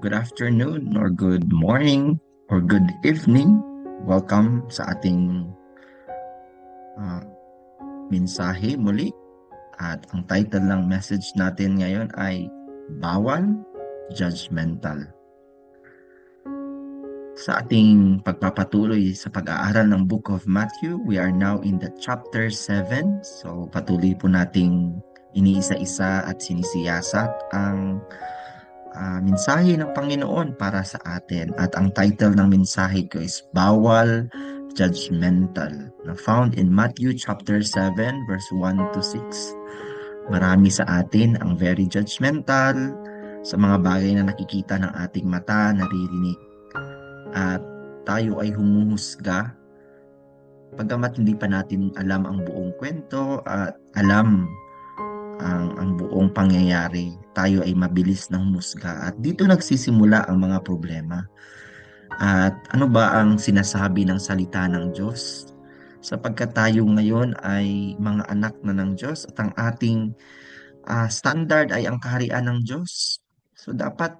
good afternoon or good morning or good evening. Welcome sa ating uh, mensahe muli. At ang title ng message natin ngayon ay Bawal Judgmental. Sa ating pagpapatuloy sa pag-aaral ng Book of Matthew, we are now in the chapter 7. So patuloy po nating iniisa-isa at sinisiyasat ang mensahe ng Panginoon para sa atin. At ang title ng mensahe ko is Bawal Judgmental na found in Matthew chapter 7 verse 1 to 6. Marami sa atin ang very judgmental sa mga bagay na nakikita ng ating mata, naririnig. At tayo ay humuhusga pagkamat hindi pa natin alam ang buong kwento at alam ang, ang buong pangyayari, tayo ay mabilis ng musga at dito nagsisimula ang mga problema. At ano ba ang sinasabi ng salita ng Diyos? Sapagkat tayo ngayon ay mga anak na ng Diyos at ang ating uh, standard ay ang kaharian ng Diyos. So dapat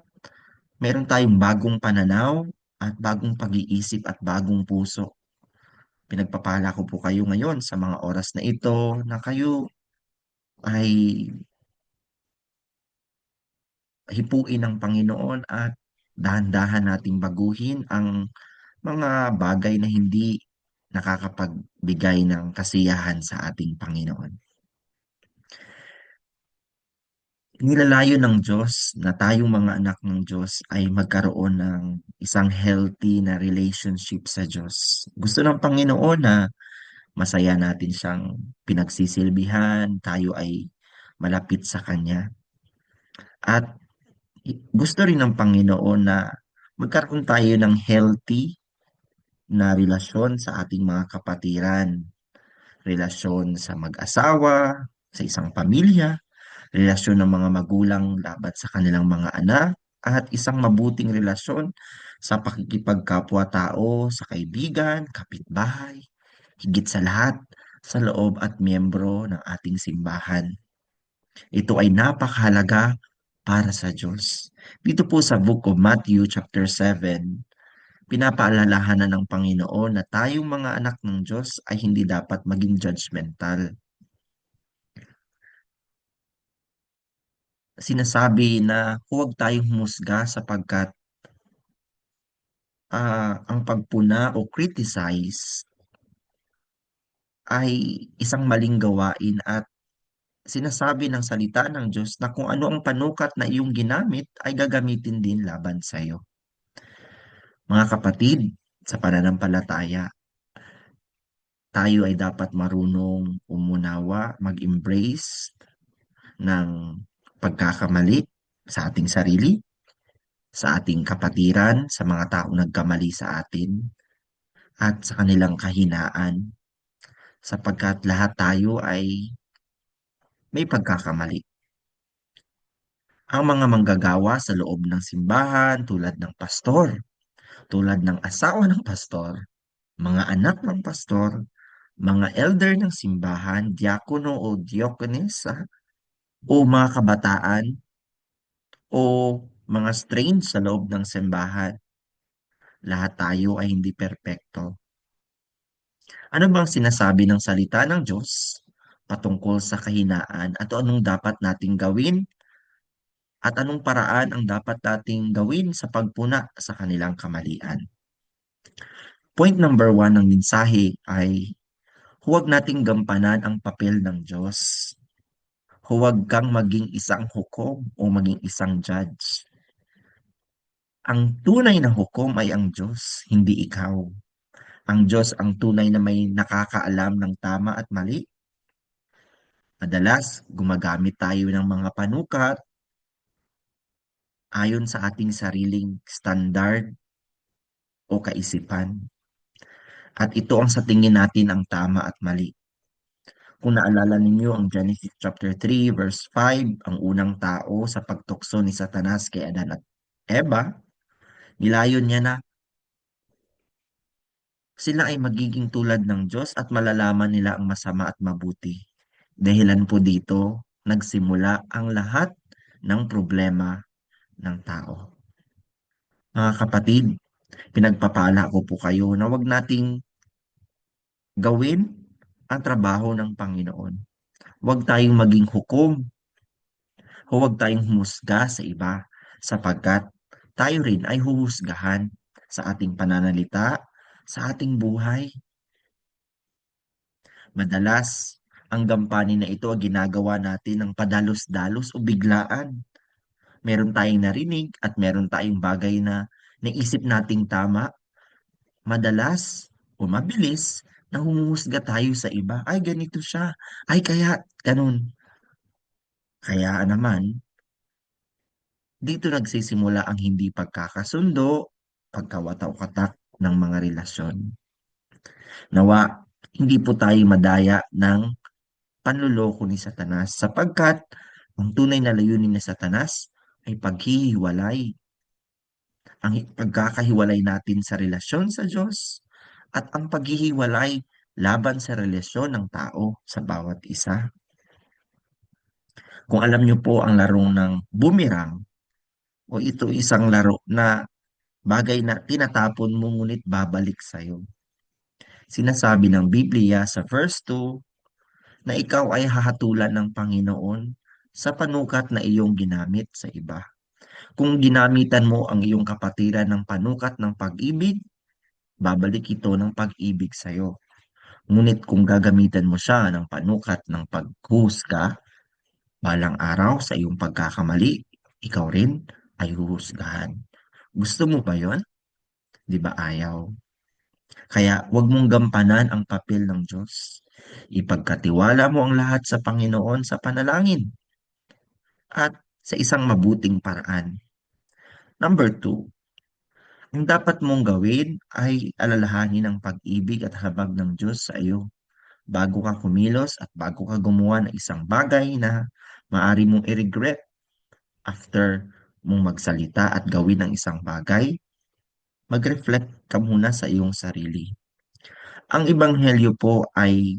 meron tayong bagong pananaw at bagong pag-iisip at bagong puso. Pinagpapala ko po kayo ngayon sa mga oras na ito na kayo ay hipuin ng Panginoon at dahan-dahan nating baguhin ang mga bagay na hindi nakakapagbigay ng kasiyahan sa ating Panginoon. Nilalayo ng Diyos na tayong mga anak ng Diyos ay magkaroon ng isang healthy na relationship sa Diyos. Gusto ng Panginoon na masaya natin siyang pinagsisilbihan, tayo ay malapit sa Kanya. At gusto rin ng Panginoon na magkaroon tayo ng healthy na relasyon sa ating mga kapatiran. Relasyon sa mag-asawa, sa isang pamilya, relasyon ng mga magulang labat sa kanilang mga anak, at isang mabuting relasyon sa pakikipagkapwa-tao, sa kaibigan, kapitbahay, higit sa lahat sa loob at miyembro ng ating simbahan. Ito ay napakahalaga para sa Diyos. Dito po sa Book of Matthew chapter 7, pinapaalalahanan ng Panginoon na tayong mga anak ng Diyos ay hindi dapat maging judgmental. Sinasabi na huwag tayong humusga sapagkat uh, ang pagpuna o criticize ay isang maling gawain at sinasabi ng salita ng Diyos na kung ano ang panukat na iyong ginamit ay gagamitin din laban sa iyo. Mga kapatid, sa pananampalataya, tayo ay dapat marunong umunawa, mag-embrace ng pagkakamali sa ating sarili, sa ating kapatiran, sa mga taong nagkamali sa atin, at sa kanilang kahinaan sapagkat lahat tayo ay may pagkakamali. Ang mga manggagawa sa loob ng simbahan tulad ng pastor, tulad ng asawa ng pastor, mga anak ng pastor, mga elder ng simbahan, diakono o diakonesa, o mga kabataan, o mga strange sa loob ng simbahan. Lahat tayo ay hindi perpekto. Ano bang sinasabi ng salita ng Diyos patungkol sa kahinaan at anong dapat nating gawin at anong paraan ang dapat nating gawin sa pagpuna sa kanilang kamalian. Point number one ng mensahe ay huwag nating gampanan ang papel ng Diyos. Huwag kang maging isang hukom o maging isang judge. Ang tunay na hukom ay ang Diyos, hindi ikaw ang Diyos ang tunay na may nakakaalam ng tama at mali. Madalas, gumagamit tayo ng mga panukat ayon sa ating sariling standard o kaisipan. At ito ang sa tingin natin ang tama at mali. Kung naalala ninyo ang Genesis chapter 3 verse 5, ang unang tao sa pagtukso ni Satanas kay Adan at Eva, nilayon niya na sila ay magiging tulad ng Diyos at malalaman nila ang masama at mabuti. Dahilan po dito, nagsimula ang lahat ng problema ng tao. Mga kapatid, pinagpapala ko po kayo na wag nating gawin ang trabaho ng Panginoon. Huwag tayong maging hukom, huwag tayong humusga sa iba, sapagkat tayo rin ay huhusgahan sa ating pananalita, sa ating buhay. Madalas, ang gampanin na ito ay ginagawa natin ng padalos-dalos o biglaan. Meron tayong narinig at meron tayong bagay na naisip nating tama. Madalas o mabilis na humuhusga tayo sa iba. Ay, ganito siya. Ay, kaya ganun. Kaya naman, dito nagsisimula ang hindi pagkakasundo, pagkawataw-katak ng mga relasyon. Nawa, hindi po tayo madaya ng panluloko ni Satanas sapagkat ang tunay na layunin ni Satanas ay paghihiwalay. Ang pagkakahiwalay natin sa relasyon sa Diyos at ang paghihiwalay laban sa relasyon ng tao sa bawat isa. Kung alam niyo po ang larong ng boomerang, o ito isang laro na bagay na tinatapon mo ngunit babalik sa'yo. Sinasabi ng Biblia sa verse 2 na ikaw ay hahatulan ng Panginoon sa panukat na iyong ginamit sa iba. Kung ginamitan mo ang iyong kapatiran ng panukat ng pag-ibig, babalik ito ng pag-ibig sa iyo. Ngunit kung gagamitan mo siya ng panukat ng paghusga, balang araw sa iyong pagkakamali, ikaw rin ay huhusgahan. Gusto mo ba yon? Di ba ayaw? Kaya huwag mong gampanan ang papel ng Diyos. Ipagkatiwala mo ang lahat sa Panginoon sa panalangin at sa isang mabuting paraan. Number two, ang dapat mong gawin ay alalahanin ang pag-ibig at habag ng Diyos sa iyo bago ka kumilos at bago ka gumawa ng isang bagay na maari mong i-regret after mong magsalita at gawin ang isang bagay, mag-reflect ka muna sa iyong sarili. Ang Ebanghelyo po ay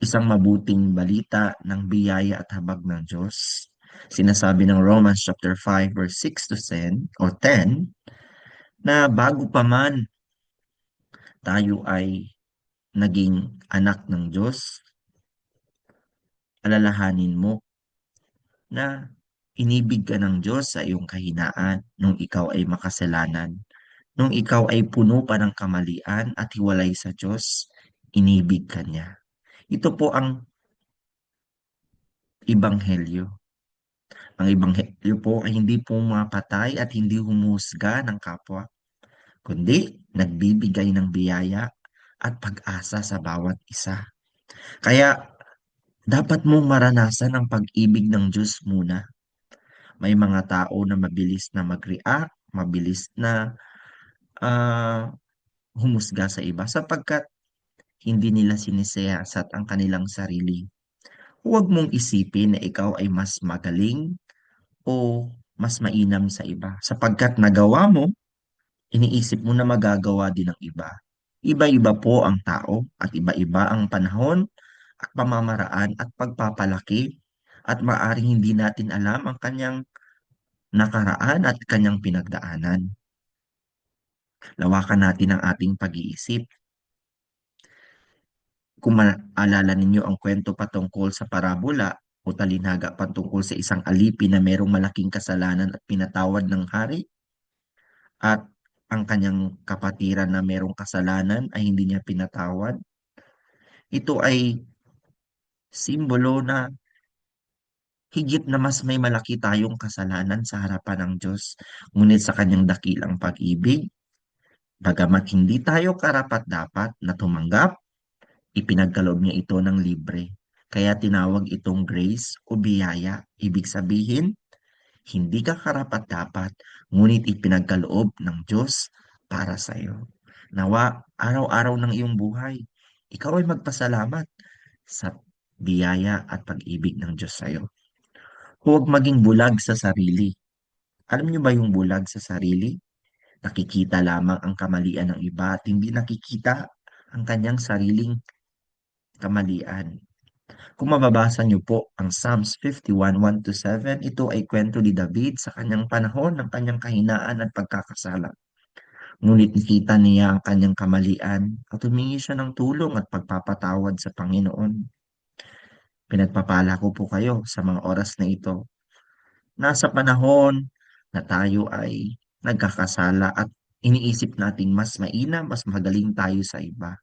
isang mabuting balita ng biyaya at habag ng Diyos. Sinasabi ng Romans chapter 5 verse 6 to 10 or 10 na bago pa man tayo ay naging anak ng Diyos, alalahanin mo na inibig ka ng Diyos sa iyong kahinaan nung ikaw ay makasalanan. Nung ikaw ay puno pa ng kamalian at hiwalay sa Diyos, inibig ka niya. Ito po ang Ibanghelyo. Ang Ibanghelyo po ay hindi po mapatay at hindi humusga ng kapwa kundi nagbibigay ng biyaya at pag-asa sa bawat isa. Kaya dapat mong maranasan ang pag-ibig ng Diyos muna. May mga tao na mabilis na mag-react, mabilis na uh, humusga sa iba sapagkat hindi nila sinisiyasat ang kanilang sarili. Huwag mong isipin na ikaw ay mas magaling o mas mainam sa iba sapagkat nagawa mo iniisip mo na magagawa din ng iba. Iba-iba po ang tao at iba-iba ang panahon at pamamaraan at pagpapalaki at maaring hindi natin alam ang kanyang nakaraan at kanyang pinagdaanan. Lawakan natin ang ating pag-iisip. Kung maalala ninyo ang kwento patungkol sa parabola o talinaga patungkol sa isang alipin na merong malaking kasalanan at pinatawad ng hari, at ang kanyang kapatiran na merong kasalanan ay hindi niya pinatawad. Ito ay simbolo na higit na mas may malaki tayong kasalanan sa harapan ng Diyos. Ngunit sa kanyang dakilang pag-ibig, bagamat hindi tayo karapat-dapat na tumanggap, ipinagkaloob niya ito ng libre. Kaya tinawag itong grace o biyaya. Ibig sabihin, hindi ka karapat-dapat, ngunit ipinagkaloob ng Diyos para sa iyo. Nawa, araw-araw ng iyong buhay, ikaw ay magpasalamat sa biyaya at pag-ibig ng Diyos sa iyo. Huwag maging bulag sa sarili. Alam niyo ba yung bulag sa sarili? Nakikita lamang ang kamalian ng iba at hindi nakikita ang kanyang sariling kamalian. Kung mababasa niyo po ang Psalms 51, 1 to 7, ito ay kwento ni David sa kanyang panahon ng kanyang kahinaan at pagkakasala. Ngunit nakita niya ang kanyang kamalian at humingi siya ng tulong at pagpapatawad sa Panginoon. Pinagpapala ko po kayo sa mga oras na ito. Nasa panahon na tayo ay nagkakasala at iniisip nating mas mainam, mas magaling tayo sa iba.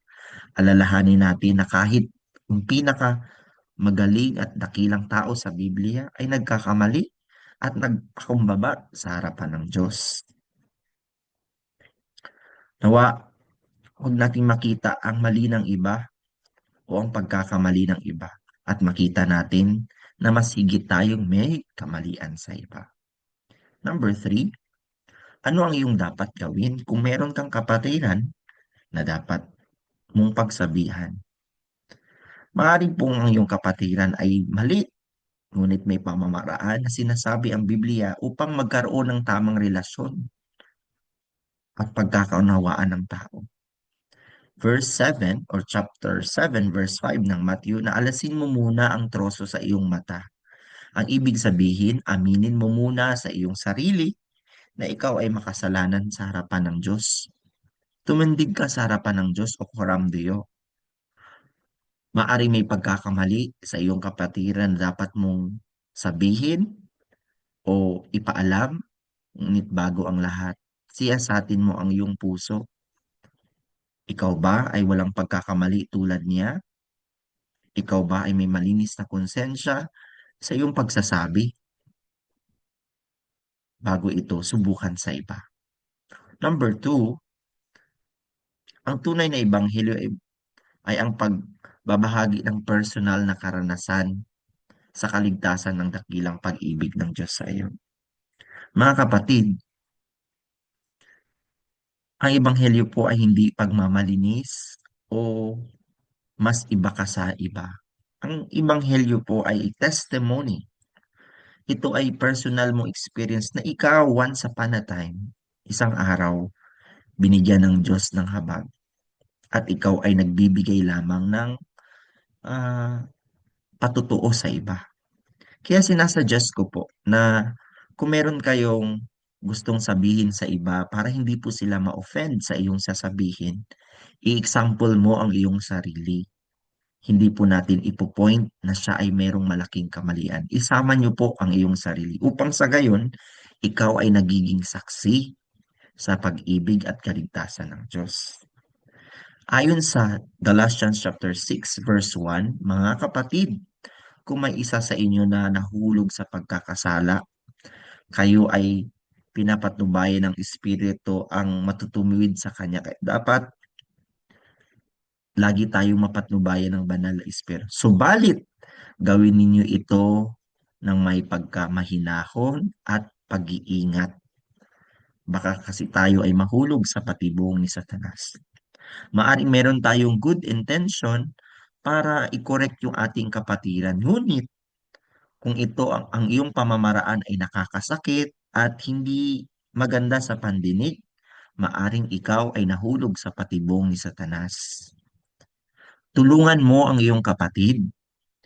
Alalahanin natin na kahit yung pinaka magaling at dakilang tao sa Biblia ay nagkakamali at nagpakumbaba sa harapan ng Diyos. Nawa, huwag nating makita ang mali ng iba o ang pagkakamali ng iba at makita natin na mas higit tayong may kamalian sa iba. Number three, ano ang iyong dapat gawin kung meron kang kapatiran na dapat mong pagsabihan? Maaaring pong ang iyong kapatiran ay mali, ngunit may pamamaraan na sinasabi ang Biblia upang magkaroon ng tamang relasyon at pagkakaunawaan ng tao. Verse 7 or chapter 7 verse 5 ng Matthew na alasin mo muna ang troso sa iyong mata. Ang ibig sabihin, aminin mo muna sa iyong sarili na ikaw ay makasalanan sa harapan ng Diyos. Tumindig ka sa harapan ng Diyos o koram Diyo. Maari may pagkakamali sa iyong kapatiran dapat mong sabihin o ipaalam, ngunit bago ang lahat, siyasatin mo ang iyong puso. Ikaw ba ay walang pagkakamali tulad niya? Ikaw ba ay may malinis na konsensya sa iyong pagsasabi? Bago ito, subukan sa iba. Number two, ang tunay na ebanghelyo ay, ay ang pagbabahagi ng personal na karanasan sa kaligtasan ng dakilang pag-ibig ng Diyos sa iyo. Mga kapatid, ang ebanghelyo po ay hindi pagmamalinis o mas iba ka sa iba. Ang ebanghelyo po ay testimony. Ito ay personal mong experience na ikaw once upon a isang araw, binigyan ng Diyos ng habag. At ikaw ay nagbibigay lamang ng uh, patutuo sa iba. Kaya sinasuggest ko po na kung meron kayong gustong sabihin sa iba para hindi po sila ma-offend sa iyong sasabihin, i-example mo ang iyong sarili. Hindi po natin ipopoint na siya ay merong malaking kamalian. Isama niyo po ang iyong sarili upang sa gayon, ikaw ay nagiging saksi sa pag-ibig at kaligtasan ng Diyos. Ayon sa Galatians chapter 6 verse 1, mga kapatid, kung may isa sa inyo na nahulog sa pagkakasala, kayo ay pinapatnubayan ng Espiritu ang matutuwid sa Kanya. Dapat lagi tayong mapatnubayan ng banal na Espiritu. Subalit, gawin ninyo ito ng may pagkamahinahon at pag-iingat. Baka kasi tayo ay mahulog sa patibong ni Satanas. Maaring meron tayong good intention para i-correct yung ating kapatiran. Ngunit, kung ito ang, ang iyong pamamaraan ay nakakasakit at hindi maganda sa pandinig, maaring ikaw ay nahulog sa patibong ni Satanas. Tulungan mo ang iyong kapatid.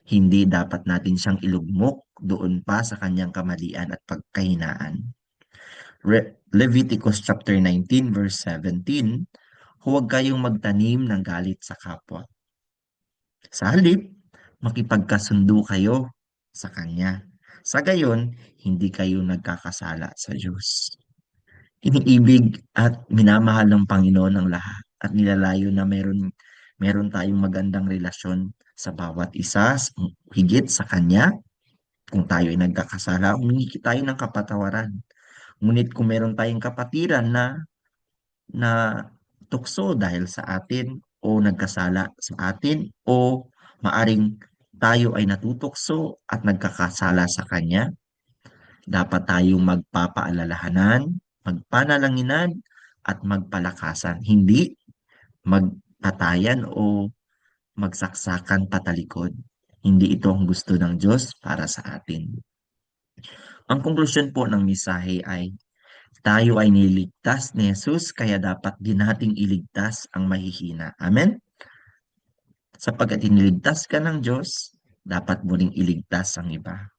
Hindi dapat natin siyang ilugmok doon pa sa kanyang kamalian at pagkahinaan. Re- Leviticus chapter 19 verse 17, huwag kayong magtanim ng galit sa kapwa. Sa halip, makipagkasundo kayo sa Kanya. Sa gayon, hindi kayo nagkakasala sa Diyos. Iniibig at minamahal ng Panginoon ang lahat at nilalayo na meron, meron tayong magandang relasyon sa bawat isa, higit sa Kanya. Kung tayo ay nagkakasala, humingi tayo ng kapatawaran. Ngunit kung meron tayong kapatiran na na tukso dahil sa atin o nagkasala sa atin o maaring tayo ay natutukso at nagkakasala sa Kanya, dapat tayong magpapaalalahanan, magpanalanginan, at magpalakasan. Hindi magpatayan o magsaksakan patalikod. Hindi ito ang gusto ng Diyos para sa atin. Ang konklusyon po ng misahe ay tayo ay niligtas ni Jesus kaya dapat din nating iligtas ang mahihina. Amen? Sapagkat iniligtas ka ng Diyos, dapat mo ring iligtas ang iba.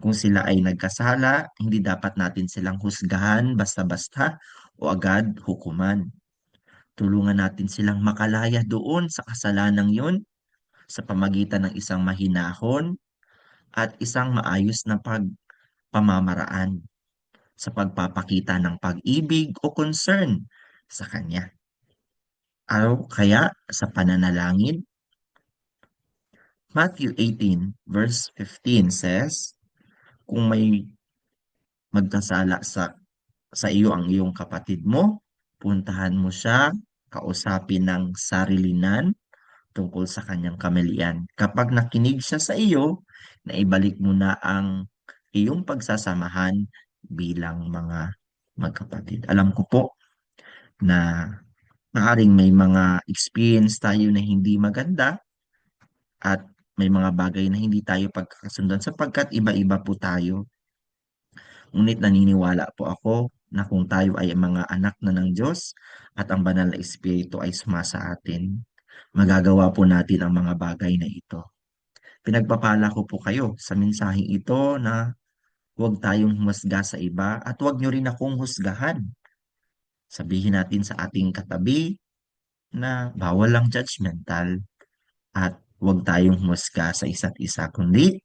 Kung sila ay nagkasala, hindi dapat natin silang husgahan basta-basta o agad hukuman. Tulungan natin silang makalaya doon sa kasalanang yun sa pamagitan ng isang mahinahon at isang maayos na pagpamamaraan sa pagpapakita ng pag-ibig o concern sa Kanya. O kaya sa pananalangin. Matthew 18 verse 15 says, Kung may magkasala sa, sa iyo ang iyong kapatid mo, puntahan mo siya, kausapin ng sarilinan tungkol sa kanyang kamalian. Kapag nakinig siya sa iyo, naibalik mo na ang iyong pagsasamahan bilang mga magkapatid. Alam ko po na maaring may mga experience tayo na hindi maganda at may mga bagay na hindi tayo pagkakasundan sapagkat iba-iba po tayo. Ngunit naniniwala po ako na kung tayo ay mga anak na ng Diyos at ang banal na Espiritu ay sumasa atin, magagawa po natin ang mga bagay na ito. Pinagpapala ko po kayo sa mensaheng ito na huwag tayong humasga sa iba at huwag nyo rin akong husgahan. Sabihin natin sa ating katabi na bawal lang judgmental at huwag tayong humusga sa isa't isa, kundi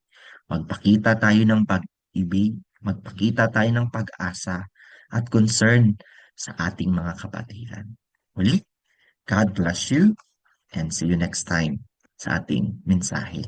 magpakita tayo ng pag-ibig, magpakita tayo ng pag-asa at concern sa ating mga kapatiran. Muli, God bless you and see you next time sa ating mensahe.